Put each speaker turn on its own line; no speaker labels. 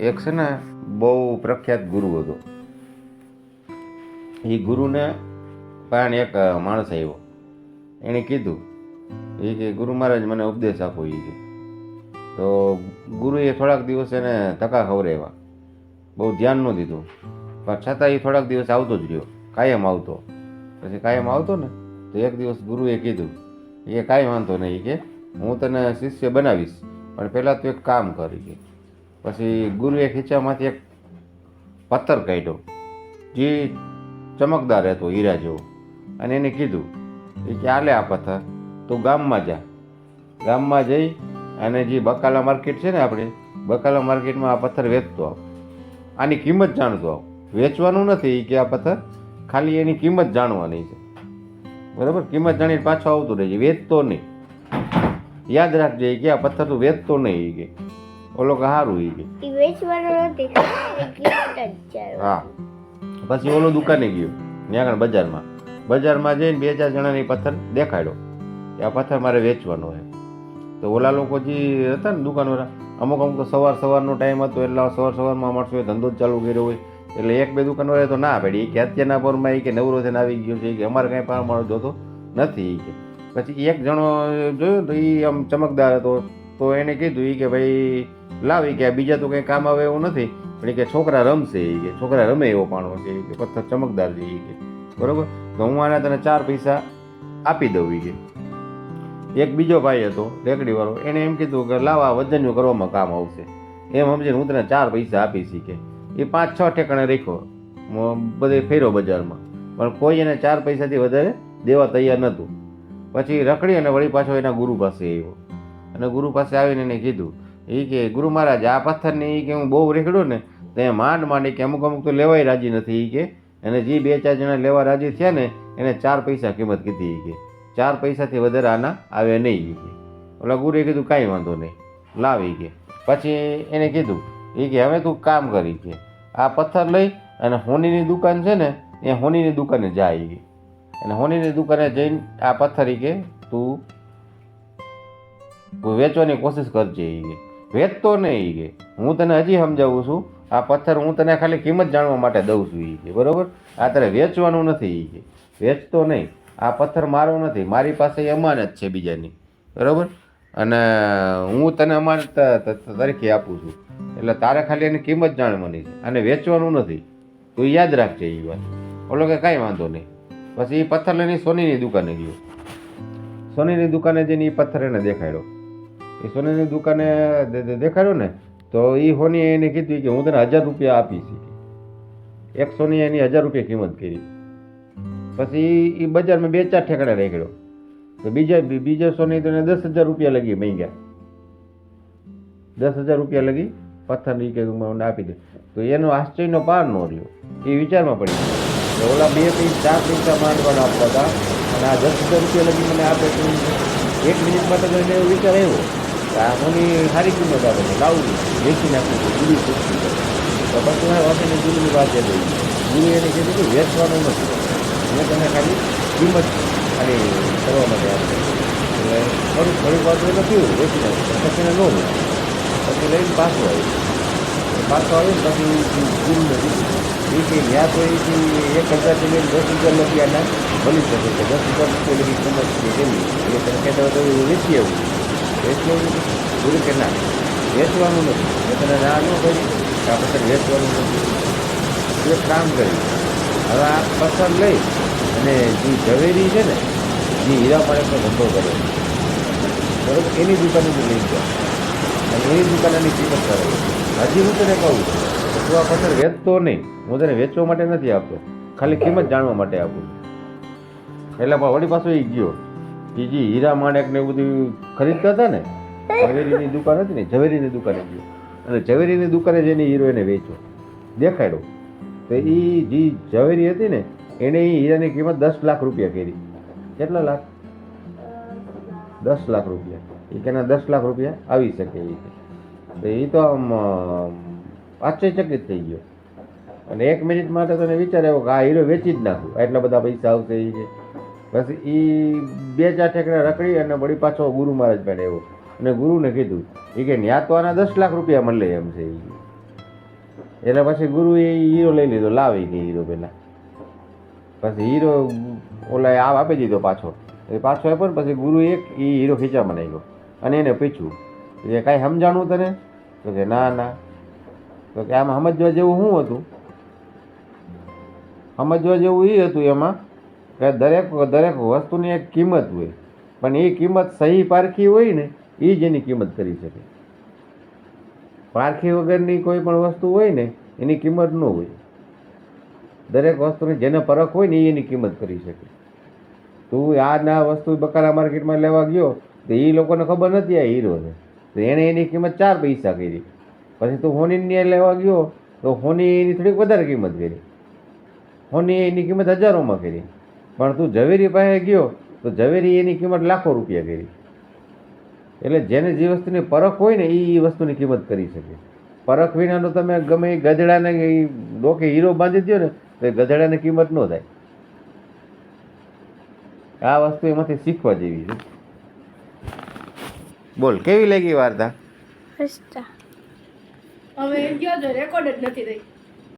એક છે ને બહુ પ્રખ્યાત ગુરુ હતો. એ ગુરુને પણ એક માણસ આવ્યો એણે કીધું, એ કે ગુરુ મહારાજ મને ઉપદેશ આપો એ કે. તો ગુરુએ થોડાક દિવસ એને ધક્કા ખવડાવ્યા. બહુ ધ્યાન ન દીધું. પણ છતાં એ થોડાક દિવસ આવતો જ રહ્યો, કાયમ આવતો. પછી કાયમ આવતો ને, તો એક દિવસ ગુરુએ કીધું, એ કાંઈ વાંધો નહીં કે, હું તને શિષ્ય બનાવીશ, પણ પહેલાં તું એક કામ કરી કે. પછી ગુરુએ ખીચામાંથી એક પથ્થર કાઢ્યો. જે ચમકદાર હતો, હીરા જેવો. અને એને કીધું કે આલે આ પથ્થર, તું ગામમાં જા. ગામમાં જઈ અને જે બકાલા માર્કેટ છે ને આપણે, બકાલા માર્કેટમાં આ પથ્થર વેચતો આવ. આની કિંમત જાણતો આવ. વેચવાનું નથી કે આ પથ્થર, ખાલી એની કિંમત જાણવાની છે. બરાબર? કિંમત જાણીને પાછો આવતો રહેજે વેચતો નહીં. યાદ રાખજે કે આ પથ્થર તું વેચતો નહીં કે. ઓલો કે સારું એ કે
વેચવાનો નથી
હા. પછી ઓલો દુકાને ગયો ત્યાં આગળ બજારમાં. બજારમાં જઈને બે ચાર જણાને પથ્થર દેખાડ્યો. કે આ પથ્થર મારે વેચવાનો છે. તો ઓલા લોકો જે હતા ને દુકાનવાળા અમુક અમુક સવાર સવારનો ટાઈમ હતો એટલે સવાર સવારમાં માણસો એ ધંધો જ ચાલુ કર્યો હોય. એટલે એક બે દુકાનવાળા તો ના પાડી. કે અત્યારના પરમાં એ કે નવરો થઈને આવી ગયો છે કે અમારે કાંઈ પાર માણસ જોતો નથી કે. પછી એક જણો જોયું તો એ આમ ચમકદાર હતો. તો એને કીધું એ કે ભાઈ, લાવી કે બીજા તો કંઈ કામ આવે એવું નથી, પણ એ કે છોકરા રમશે એ કે, છોકરા રમે એવો પાણો છે એ કે, પથ્થર ચમકદાર છે એ કે, બરોબર? તો હું આને તને ચાર પૈસા આપી દઉં એ કે. એક બીજો ભાઈ હતો લેકડીવાળો એને એમ કીધું કે લાવા વજનનું કરવામાં કામ આવશે. એમ સમજીને હું તને ચાર પૈસા આપીશ શીખે એ પાંચ છ ઠેકાણે રાખ્યો બધે ફેર્યો બજારમાં. પણ કોઈ એને ચાર પૈસાથી વધારે દેવા તૈયાર નહોતું. પછી રખડી અને વળી પાછો એના ગુરુ પાસે આવ્યો. અને ગુરુ પાસે આવીને એને કીધું એ કે ગુરુ મહારાજ, આ પથ્થરને એ કે હું બહુ રેખડ્યો ને, તો એ માંડ માંડી કે અમુક અમુક તો લેવાય રાજી નથી એ કે. અને જે બે ચાર જણા લેવા રાજી થયા ને, એને ચાર પૈસા કિંમત કીધી એ કે. ચાર પૈસાથી વધારે આના આવે નહીં એ કે. ઓલા ગુરુએ કીધું, કાંઈ વાંધો નહીં, લાવ કે. પછી એને કીધું એ કે હવે તું કામ કરી કે. આ પથ્થર લઈ અને હોનીની દુકાન છે ને, એ હોનીની દુકાને જાય કે. અને હોનીની દુકાને જઈને આ પથ્થર કે, તું વેચવાની કોશિશ કરજે એ વેચતો નહીં એ હું તને હજી સમજાવું છું, આ પથ્થર હું તને ખાલી કિંમત જાણવા માટે દઉં છું એ બરાબર? આ તારે વેચવાનું નથી એ છે વેચતો નહીં. આ પથ્થર મારો નથી. મારી પાસે અમાનત છે બીજાની. બરાબર? અને હું તને અમાનત તરીકે આપું છું. એટલે તારે ખાલી એની કિંમત જાણવાની છે. અને વેચવાનું નથી. તું યાદ રાખજે એ વાત. ઓલો કે કાંઈ વાંધો નહીં. પછી એ પથ્થર લઈને સોનીની દુકાને ગયો. સોનીની દુકાને જઈને એ પથ્થર એને દેખાડ્યો. એ સોનીની દુકાને દેખાડ્યો ને, તો એ સોની એને કીધું કે હું તને હજાર રૂપિયા આપીશ એક સોની એની હજાર રૂપિયા કિંમત કરી. પછી એ બજારમાં બે ચાર ઠેકડા રેખડ્યો તો બીજા બીજા સોની તો એને દસ હજાર રૂપિયા લગી ગયા દસ હજાર રૂપિયા લગી પથ્થર ઈ કે મને આપી દે તો એનો આશ્ચર્યનો પાર ન રહ્યો. એ વિચારમાં પડી ગયો. તો ઓલા બે પૈસા ચાર પૈસા માંડવાના આપતા હતા. અને આ દસ હજાર રૂપિયા લગી મને આપે એક મિનિટ માટે તો એને વિચાર આવ્યો. કે આ સોની સારી કિંમત આપે છે લાવું વેચી નાખું છું ગુરુ ખુશી કરે તો પછી આ વાંચીને ગુરુની વાત આવી ગુરુ એને કીધું કે વેચવાનું નથી મેં તને ખાલી કિંમત ખાલી કરવા માટે આપી એટલે થોડું થોડીક વાર તો એને વેચી નાખ્યું પછી એને ન હોય પછી લઈને પાછું આવ્યું પાછું આવ્યો ને પછી ગુરુને નથી એ કે ત્યાં તો એથી એક હજારથી લઈને દસ હજાર નથી આના બની શકે છે દસ હજાર રૂપિયા લગી કિંમત છે એની એટલે તમે કહેતા હોય તો વેચી આવું વેચી આવું ગુરુ કે ના. વેચવાનું નથી. તને ના ન કરી કે આ પથ્થર વેચવાનું નથી. એ કામ કર્યું. હવે આ પથ્થર લઈ અને જે ઝવેરી છે ને, જે હીરા પાણીનો ધંધો કરે. બરોબર? એની દુકાને હું લઈ જા. અને એની દુકાનની કિંમત કરે હજી હું તને કહું તું આ પથ્થર વેચતો નહીં. હું તને વેચવા માટે નથી આપતો. ખાલી કિંમત જાણવા માટે આપું છું. એટલે વળી પાછો એ ગયો. બીજી હીરા માણેક ને એવું બધું ખરીદતા હતા ને, ઝવેરીની દુકાન હતી ને, ઝવેરીની દુકાને ગયો. અને ઝવેરીની દુકાને જઈને હીરો એને વેચ્યો. દેખાડ્યો તો એ જે ઝવેરી હતી ને એણે એ હીરાની કિંમત દસ લાખ રૂપિયા કરી. કેટલા લાખ? દસ લાખ રૂપિયા. એ કેના દસ લાખ રૂપિયા આવી શકે એ. તો એ તો આમ આશ્ચર્યચકિત થઈ ગયો. અને એક મિનિટ માટે તો વિચાર્યો કે આ હીરો વેચી જ નાખું. આટલા બધા પૈસા આવશે એ કે. પછી એ બે ચાર ઠેકડા રખડી અને વળી પાછો ગુરુ મહારાજ પાસે એવો અને ગુરુને કીધું એ કે ન્યા આના દસ લાખ રૂપિયા મળે એમ છે એટલે પછી ગુરુએ એ હીરો લઈ લીધો, લાવી ગઈ હીરો પહેલાં પછી હીરો ઓલા આવ આપી દીધો પાછો. એ પાછો આપ્યો ને પછી ગુરુ એક એ હીરો ખીચામાં નાખ્યો. અને એને પૂછ્યું, એ કાંઈ સમજાણું તને? તો કે, ના ના. તો કે, આમાં સમજવા જેવું શું હતું? સમજવા જેવું એ હતું એમાં કે દરેક દરેક વસ્તુની એક કિંમત હોય. પણ એ કિંમત સહી પારખી હોય ને એ જ એની કિંમત કરી શકે. પારખી વગરની કોઈ પણ વસ્તુ હોય ને, એની કિંમત ન હોય. દરેક વસ્તુની જેને પરખ હોય ને એ એની કિંમત કરી શકે. તું આ ના વસ્તુ બકારા માર્કેટમાં લેવા ગયો, તો એ લોકોને ખબર નથી આ હીરો છે. તો એણે એની કિંમત ચાર પૈસા કરી. પછી તું હોનીની લેવા ગયો, તો હોની એની થોડીક વધારે કિંમત કરી. હોની એની કિંમત હજારોમાં કરી. પણ તું ઝવેરી પાસે ગયો તો ઝવેરી એની કિંમત લાખો રૂપિયા કરી. એટલે જેને જે વસ્તુની પરખ હોય ને એ એ વસ્તુની કિંમત કરી શકે. પરખ વિનાનો તમે ગમે એ ગધડાને એ ડોકે હીરો બાંધી દો ને તો એ ગધડાને કિંમત ન થાય. આ વસ્તુ એમાંથી શીખવા જેવી છે. બોલ કેવી લાગી વાર્તા?
એમ રેકોર્ડ જ નથી થઈ